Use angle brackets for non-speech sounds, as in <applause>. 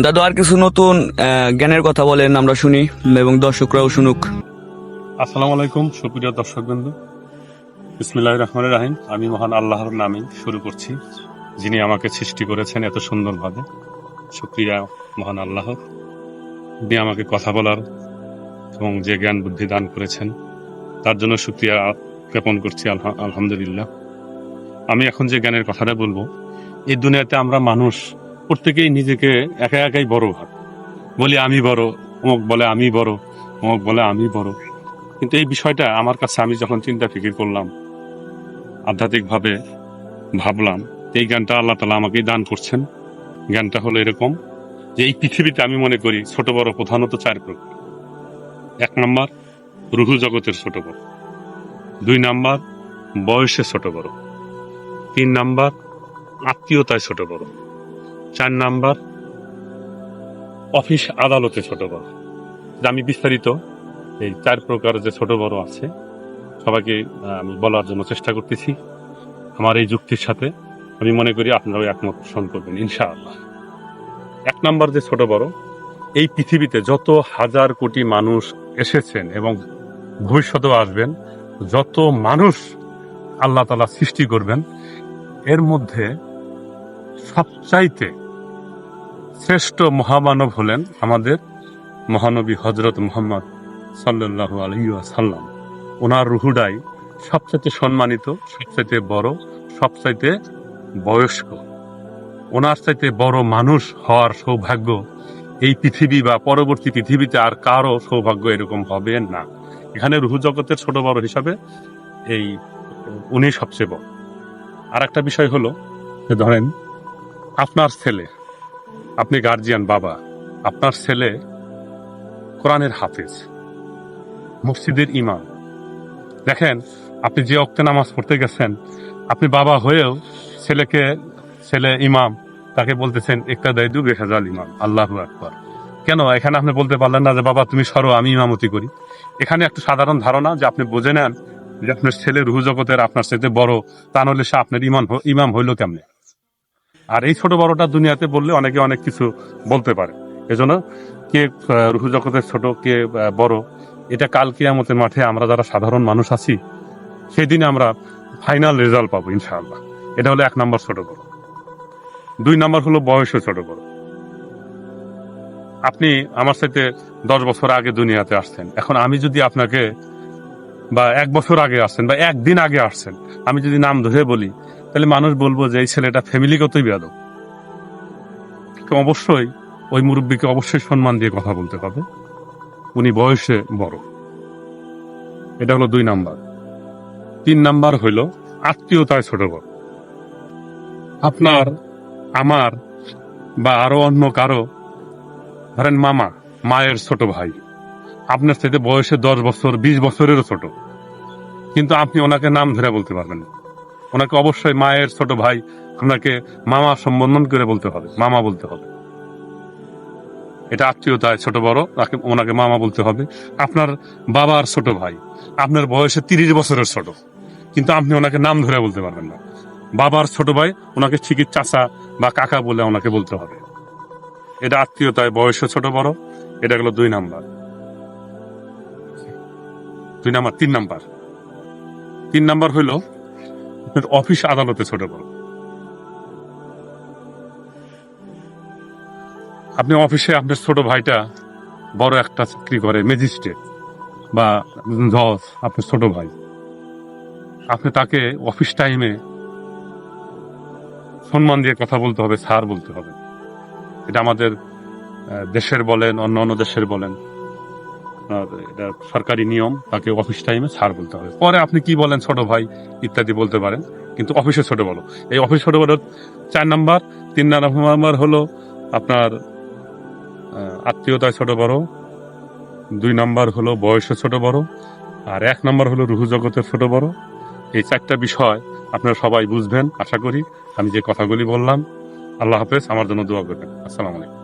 দাদু, আর কিছু নতুন জ্ঞানের কথা বলেন, আমরা শুনি এবং দর্শকরাও শুনুক। আসসালামু আলাইকুম, সুপ্রিয় দর্শকবৃন্দ। বিসমিল্লাহ রহমান রাহিম। আমি মহান আল্লাহর নামে শুরু করছি, যিনি আমাকে সৃষ্টি করেছেন এত সুন্দরভাবে। সুপ্রিয়া মহান আল্লাহ যিনি আমাকে কথা বলার এবং যে জ্ঞান বুদ্ধি দান করেছেন, তার জন্য সুক্রিয়া জ্ঞাপন করছি আলহামদুলিল্লাহ। আমি এখন যে জ্ঞানের কথাটা বলব, এই দুনিয়াতে আমরা মানুষ প্রত্যেকেই নিজেকে একা একাই বড় ভাব। বলি, আমি বড়। অমুক বলে, আমি বড়। অমুক বলে, আমি বড়। কিন্তু এই বিষয়টা আমার কাছে আমি যখন চিন্তা ফিকির করলাম, আধ্যাত্মিকভাবে ভাবলাম এই জ্ঞানটা আল্লাহ তালা আমাকেই দান করছেন। জ্ঞানটা হলো এরকম যে এই পৃথিবীতে আমি মনে করি ছোট বড় প্রধানত চার প্রকার। এক নাম্বার, রুহু জগতের ছোট বড়। দুই নাম্বার, বয়সে ছোট বড়। তিন নাম্বার, আত্মীয়তায় ছোট বড়। চার নাম্বার, অফিস আদালতে ছোট বড়। যে আমি বিস্তারিত, এই চার প্রকার যে ছোট বড় আছে, সবাইকে আমি বলার জন্য চেষ্টা করতেছি। আমার এই যুক্তির সাথে আমি মনে করি আপনারাও একমত পোষণ করবেন, ইনশাআল্লাহ। এক নম্বর যে ছোট বড়, এই পৃথিবীতে যত হাজার কোটি মানুষ এসেছেন এবং ভবিষ্যতেও আসবেন, যত মানুষ আল্লাহ তালা সৃষ্টি করবেন, এর মধ্যে সবচাইতে শ্রেষ্ঠ মহামানব হলেন আমাদের মহানবী হজরত মোহাম্মদ সাল্লাল্লাহু আলাইহি সাল্লাম ওনার রুহুডাই সবচাইতে সম্মানিত, সবচাইতে বড়, সবচাইতে বয়স্ক। ওনার চাইতে বড় মানুষ হওয়ার সৌভাগ্য এই পৃথিবী বা পরবর্তী পৃথিবীতে আর কারও সৌভাগ্য এরকম হবে না। এখানে রুহু জগতের ছোট বড় হিসাবে এই উনি সবচেয়ে বড়। আর একটা বিষয় হলো ধরেন, আপনার ছেলে আপনি গার্জিয়ান বাবা। আপনার ছেলে কোরআনের হাফেজ, মসজিদের ইমাম। দেখেন, আপনি যে অক্তে নামাজ পড়তে গেছেন, আপনি বাবা হয়েও ছেলেকে, ছেলে ইমাম, তাকে বলতেছেন একটা দেয় দু হাজার ইমাম, আল্লাহ আকবর। কেন? এখানে আপনি বলতে পারলেন না যে, বাবা, তুমি সরো, আমি ইমামতি করি। এখানে একটা সাধারণ ধারণা যে, আপনি বুঝে নেন যে, আপনার ছেলে রুহু জগতের আপনার সাথে বড়, তা নলে সে আপনার ইমান হ- ইমাম হইল কেমনে? আর এই ছোট বড়টা দুনিয়াতে বললে অনেকে অনেক কিছু বলতে পারে। এজন্য কে রুহু জগতের ছোট, কে বড়, এটা কাল কিয়ামতের মাঠে আমরা যারা সাধারণ মানুষ আছি, সেদিন আমরা ফাইনাল রেজাল্ট পাবো, ইনশাআল্লাহ। এটা হলো এক নম্বর ছোট বড়। দুই নম্বর হলো বয়সে ছোট বড়। আপনি আমার সাথে দশ বছর আগে দুনিয়াতে আসছেন। এখন আমি যদি আপনাকে বা এক বছর আগে আসছেন বা একদিন আগে আসছেন, আমি যদি নাম ধরে বলি তাহলে মানুষ বলব যে, এই ছেলেটা ফ্যামিলিগতই তো অবশ্যই ওই মুরব্বীকে অবশ্যই সম্মান দিয়ে কথা বলতে হবে। উনি বয়সে বড়। এটা হলো দুই নাম্বার। তিন নাম্বার হইল আত্মীয়তায় ছোট বড়। আপনার, আমার বা আরও অন্য কারও, ধরেন মামা, মায়ের ছোট ভাই, আপনার সাথে বয়সে দশ বছর, বিশ বছরেরও ছোট। কিন্তু আপনি ওনাকে নাম ধরে বলতে পারবেন না। ওনাকে অবশ্যই মায়ের ছোট ভাই আপনাকে মামা সম্বোধন করে বলতে হবে, মামা বলতে হবে। এটা আত্মীয়তায় ছোট বড়, তাকে ওনাকে মামা বলতে হবে। আপনার বাবার ছোট ভাই, আপনার বয়সে তিরিশ বছরের ছোট, কিন্তু আপনি ওনাকে নাম ধরে বলতে পারবেন না। বাবার ছোট ভাই, ওনাকে ঠিকই চাচা বা কাকা বলে ওনাকে বলতে হবে। এটা আত্মীয়তায় বয়সে ছোট বড়, এটা গেল দুই নাম্বার। দুই নাম্বার, তিন নাম্বার। তিন নাম্বার হইল <laughs> অফিস আদালতে ছোট বড়। আপনি অফিসে আপনার ছোট ভাইটা বড় একটা চাকরি করে, ম্যাজিস্ট্রেট বা জজ, আপনার ছোট ভাই। আপনি তাকে অফিস টাইমে সম্মান দিয়ে কথা বলতে হবে, স্যার বলতে হবে। এটা আমাদের দেশের বলেন অন্য অন্য দেশের বলেন। আর এটা সরকারি নিয়ম, তাকে অফিস টাইমে স্যার বলতে হবে। পরে আপনি কি বলেন, ছোট ভাই, ইত্যাদি বলতে পারেন। কিন্তু অফিসে ছোট বড় এই অফিস ছোট বড় চার নাম্বার তিন নাম্বার হলো আপনার আত্মীয়তায় ছোট বড়, দুই নাম্বার হলো বয়সে ছোট বড়, আর এক নাম্বার হলো রুহু জগতের ছোট বড়। এই চারটা বিষয় আপনারা সবাই বুঝবেন, আশা করি। আমি যে কথাগুলি বললাম, আল্লাহ হাফেজ, আমার জন্য দোয়া করবেন। আসসালামু আলাইকুম।